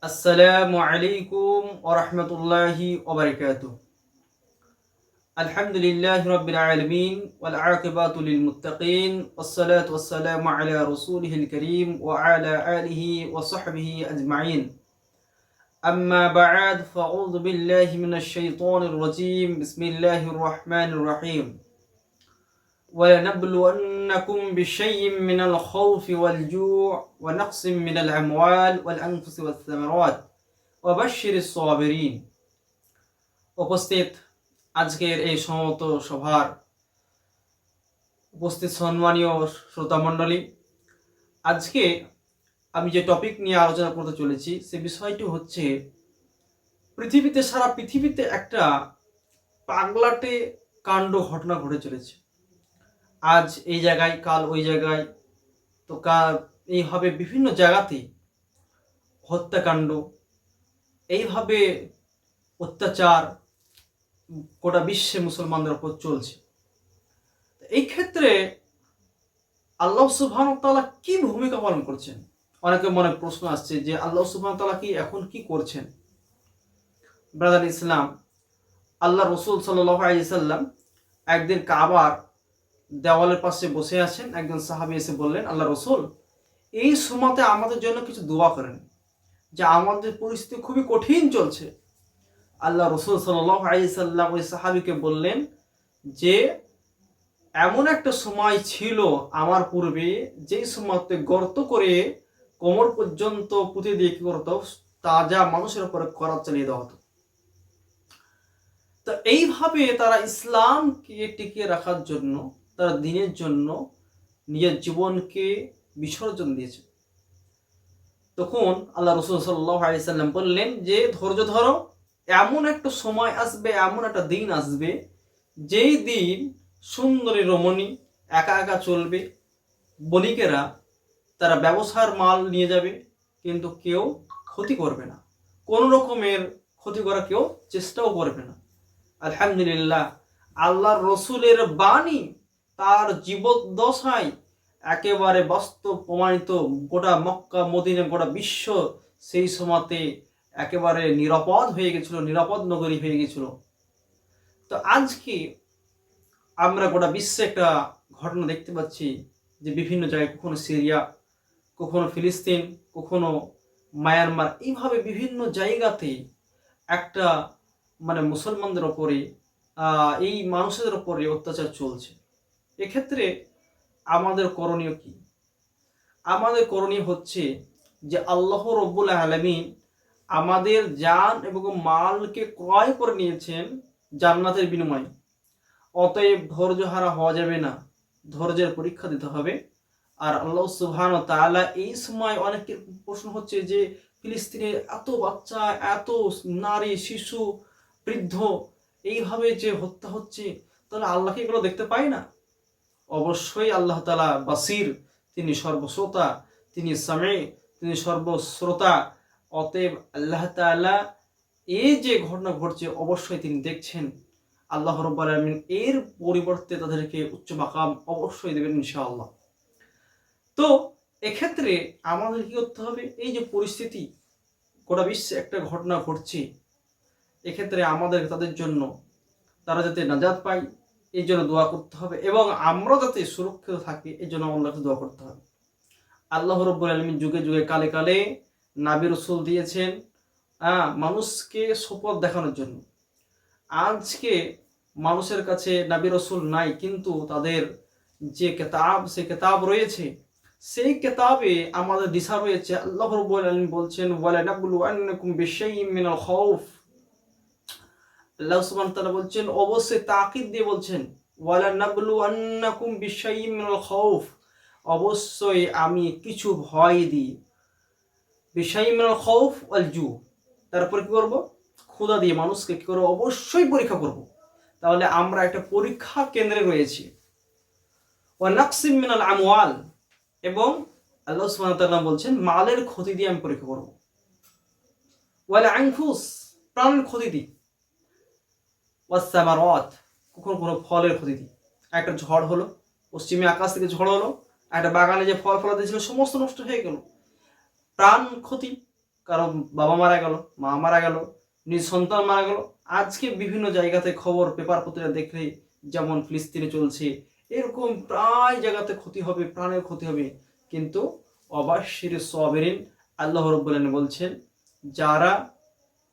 السلام عليكم ورحمة الله وبركاته. الحمد لله رب العالمين والعاقبة للمتقين والصلاة والسلام على رسوله الكريم وعلى آله وصحبه أجمعين. أما بعد فأعوذ بالله من الشيطان الرجيم. بسم الله الرحمن الرحيم. ولنبلونكم بشيء من الخوف والجوع ونقص من الأموال والأنفس والثمرات وبشر الصابرين উপস্থিত আজকের এই সমত সভার উপস্থিত সম্মানীয় শ্রোতামণ্ডলী আজকে আমি যে টপিক নিয়ে আলোচনা করতে চলেছি সে বিষয়টি হচ্ছে পৃথিবীতে সারা পৃথিবীতে একটা পাগলাটে কাণ্ড ঘটনা ঘটে চলেছে আজ এই জায়গায়, কাল ওই জায়গায়। তো কাল এইভাবে বিভিন্ন জায়গাতে হত্যাকাণ্ড। এইভাবে অত্যাচার গোটা বিশ্বে মুসলমানদের উপর চলছে। এই ক্ষেত্রে আল্লাহ সুবহান তাআলা কি ভূমিকা পালন করছেন? অনেকে মনে প্রশ্ন আসছে যে আল্লাহ সুবহান তাআলা কি এখন কি করছেন? ব্রাদার ইসলাম, আল্লাহ রসুল সাল্লাহ আলি সাল্লাম একদিন কাবার দেওয়ালের পাশে বসে আছেন একজন সাহাবি এসে বললেন, আল্লাহ রসুল, এই সময়তে আমাদের জন্য কিছু দোয়া করেন, যে আমাদের পরিস্থিতি খুবই কঠিন চলছে। আল্লাহ রসুল সাল্লাহ আলি সাল্লাম ওই সাহাবিকে বললেন যে, এমন একটা সময় ছিল আমার পূর্বে, যেই সময়তে গর্ত করে কোমর পর্যন্ত পুঁতে দিয়ে কি করতো? তাজা মানুষের উপরে করাত চালিয়ে দেওয়া হতো। তো এইভাবে তারা ইসলামকে টিকিয়ে রাখার জন্য তারা দিনের জন্য নিজের জীবনকে বিসর্জন দিয়েছে। তখন আল্লাহ রসুল সাল্লাম বললেন যে, ধৈর্য ধরো, এমন একটা সময় আসবে, এমন একটা দিন আসবে, যেই দিন সুন্দরী রমণী একা একা চলবে, বণিকেরা তারা ব্যবসার মাল নিয়ে যাবে, কিন্তু কেউ ক্ষতি করবে না। কোনো রকমের ক্ষতি করা কেউ চেষ্টাও করবে না। আলহামদুলিল্লাহ, আল্লাহর রসুলের বাণী তার জীবদ্দশায় একেবারে বাস্তব প্রমাণিত গোটা মক্কা, মদিনা, গোটা বিশ্ব সেই সময়তে একেবারে নিরাপদ হয়ে গেছিল, নিরাপদ নগরী হয়ে গেছিল। তো আজকে আমরা গোটা বিশ্বে একটা ঘটনা দেখতে পাচ্ছি যে বিভিন্ন জায়গায় কখনো সিরিয়া, কখনো ফিলিস্তিন, কখনো মায়ানমার, এইভাবে বিভিন্ন জায়গাতে একটা মানে মুসলমানদের ওপরে এই মানুষদের ওপরে অত্যাচার চলছে। এক্ষেত্রে আমাদের করণীয় কি? আমাদের করণীয় হচ্ছে যে আল্লাহ রব্বুল আলমিন আমাদের যান এবং মালকে ক্রয় করে নিয়েছেন জান্নাতের বিনিময়ে। অতএব ধৈর্য হারা হওয়া যাবে না, ধৈর্যের পরীক্ষা দিতে হবে। আর আল্লাহ সুবহান তাআলা এই সময় অনেকের প্রশ্ন হচ্ছে যে ফিলিস্তিনের এত বাচ্চা, এত নারী, শিশু, বৃদ্ধ, এইভাবে যে হত্যা হচ্ছে, তাহলে আল্লাহকে এগুলো দেখতে পাই না? অবশ্যই আল্লাহ তালা বাসির, তিনি সর্বশ্রোতা, তিনি সামে, তিনি সর্বশ্রোতা। অতএব আল্লাহ তালা এই যে ঘটনা ঘটছে অবশ্যই তিনি দেখছেন। আল্লাহ রব্বুল আলমিন এর পরিবর্তে তাদেরকে উচ্চ মাকাম অবশ্যই দেবেন ইনশাআল্লাহ। তো এক্ষেত্রে আমাদের কি করতে হবে? এই যে পরিস্থিতি, গোটা বিশ্বে একটা ঘটনা ঘটছে। এক্ষেত্রে আমাদের তাদের জন্য তারা যাতে নাজাদ পায় এই জন্য দোয়া করতে হবে এবং আমরা যাতে সুরক্ষিত থাকি, এই জন্য আল্লাহকে দোয়া করতে হবে। আল্লাহ রব্বুল আলমী যুগে যুগে কালে কালে নাবি রসুল দিয়েছেন মানুষকে শপথ দেখানোর জন্য। আজকে মানুষের কাছে নাবি রসুল নাই, কিন্তু তাদের যে কেতাব সে কেতাব রয়েছে। সেই কেতাবে আমাদের দিশা রয়েছে। আল্লাহ রব্বুল আলমী বলছেন ওয়ালা নাবলু আন্নাকুম বিশাইইম মিনাল খাউফ। আল্লাহ সুবহান তাআলা বলছেন, অবশ্যই তাকিদ দিয়ে বলছেন ওয়ালা নাবলু আন্নাকুম বিশাইইম মিনাল খাউফ। অবশ্যই আমি কিছু ভয় দিই। বিশাইইম মিনাল খাউফ ওয়াল জু। তারপর কি করব? ক্ষুধা দিয়ে মানুষকে কি করব? অবশ্যই পরীক্ষা করব। তাহলে আমরা একটা পরীক্ষা কেন্দ্রে রয়েছি। ওয়া নাকসিম মিনাল আমওয়াল। এবং আল্লাহ সুবহান তাআলা বলছেন, মালের ক্ষতি দিয়ে আমি পরীক্ষা করব। ওয়াল আনফুস, প্রাণের ক্ষতি দিই। ওয়াসামারত কখনো কোনো ফলের ক্ষতি দিই একটা ঝড় হলো, পশ্চিমে আকাশ থেকে ঝড় হলো, একটা বাগানে যে ফল ফলা দিয়েছিল সমস্ত নষ্ট হয়ে গেল। প্রাণ ক্ষতি, কারণ বাবা মারা গেল, মা মারা গেল, নিজ সন্তান মারা গেল। আজকে বিভিন্ন জায়গাতে খবর, পেপার পত্রিকা দেখলে যেমন ফিলিস্তিনে চলছে, এরকম প্রায় জায়গাতে ক্ষতি হবে প্রাণের ক্ষতি হবে। কিন্তু অবাশ্যের সবেরিন আল্লাহ রব্বুল্লাহ বলছেন, যারা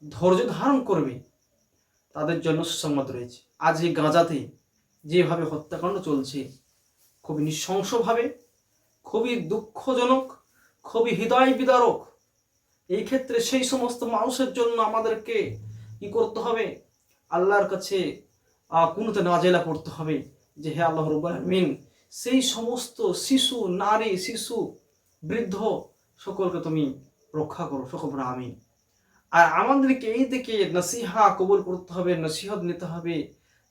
ধৈর্য ধারণ করবে তাদের জন্য সুসংবাদ রয়েছে। আজ এই গাঁজাতে যেভাবে হত্যাকাণ্ড চলছে, খুবই নৃশংসভাবে, খুবই দুঃখজনক, খুবই হৃদয় বিদারক, এই ক্ষেত্রে সেই সমস্ত মানুষের জন্য আমাদেরকে কি করতে হবে? আল্লাহর কাছে কোনোতে নাজেলা করতে হবে যে, হে আল্লাহ রব্বুল আলামিন, সেই সমস্ত শিশু, নারী, শিশু, বৃদ্ধ সকলকে তুমি রক্ষা করো, সকল আমি আর আমাদেরকে এই থেকে নসিহা কবুল করতে হবে, নসিহত নিতে হবে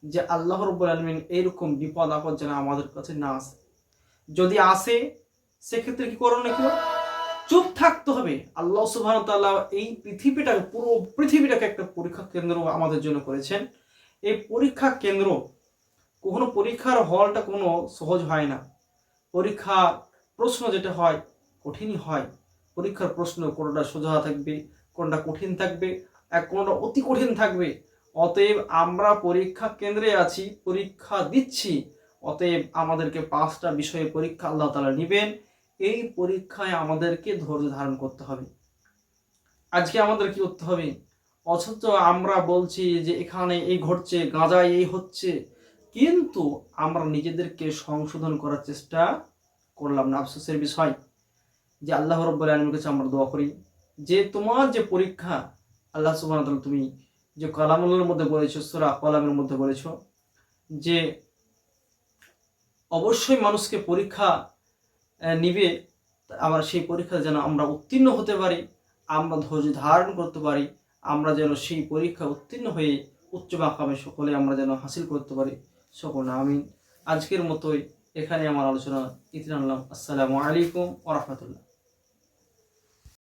যে আল্লাহ রব্বুল আলমিন এইরকম বিপদ আপদ যেন আমাদের কাছে না আসে। যদি আসে, সেক্ষেত্রে কি করো নাকি? চুপ থাকতে হবে। আল্লাহ সুবাহ তাল্লাহ এই পৃথিবীটাকে, পুরো পৃথিবীটাকে একটা পরীক্ষা কেন্দ্র আমাদের জন্য করেছেন। এই পরীক্ষা কেন্দ্র, কখনো পরীক্ষার হলটা কোনো সহজ হয় না। পরীক্ষা প্রশ্ন যেটা হয়, কঠিনই হয়। পরীক্ষার প্রশ্ন কোনোটা সোজা থাকবে কোনটা কঠিন থাকবে এক কোনটা অতি কঠিন থাকবে, অতএব আমরা পরীক্ষা কেন্দ্রে আছি, পরীক্ষা দিচ্ছি, অতএব আমাদেরকে পাঁচটা বিষয়ে পরীক্ষা আল্লাহ তালা নেবেন, এই পরীক্ষায় আমাদেরকে ধৈর্য ধারণ করতে হবে। আজকে আমাদের কি করতে হবে? অথচ আমরা বলছি যে এখানে এই ঘটছে গাঁজায় এই হচ্ছে, কিন্তু আমরা নিজেদেরকে সংশোধন করার চেষ্টা করলাম না। আফসোসের বিষয় যে আল্লাহ রব্বুল আলমীর কাছে আমরা দোয়া করি। যে তোমার যে পরীক্ষা, আল্লাহ সুবাহ তুমি যে কালামুলের মধ্যে বলেছ, সুরা কলামের মধ্যে বলেছ, যে অবশ্যই মানুষকে পরীক্ষা নিবে, আবার সেই পরীক্ষা যেন আমরা উত্তীর্ণ হতে পারি, আমরা ধৈর্য ধারণ করতে পারি, আমরা যেন সেই পরীক্ষা উত্তীর্ণ হয়ে উচ্চ মাকামে সকলে আমরা যেন হাসিল করতে পারি, সকল আমিন। আজকের মতোই এখানে আমার আলোচনা ইতিন আল্লাহ আসসালামু আলাইকুম ওরহমতুল্লাহ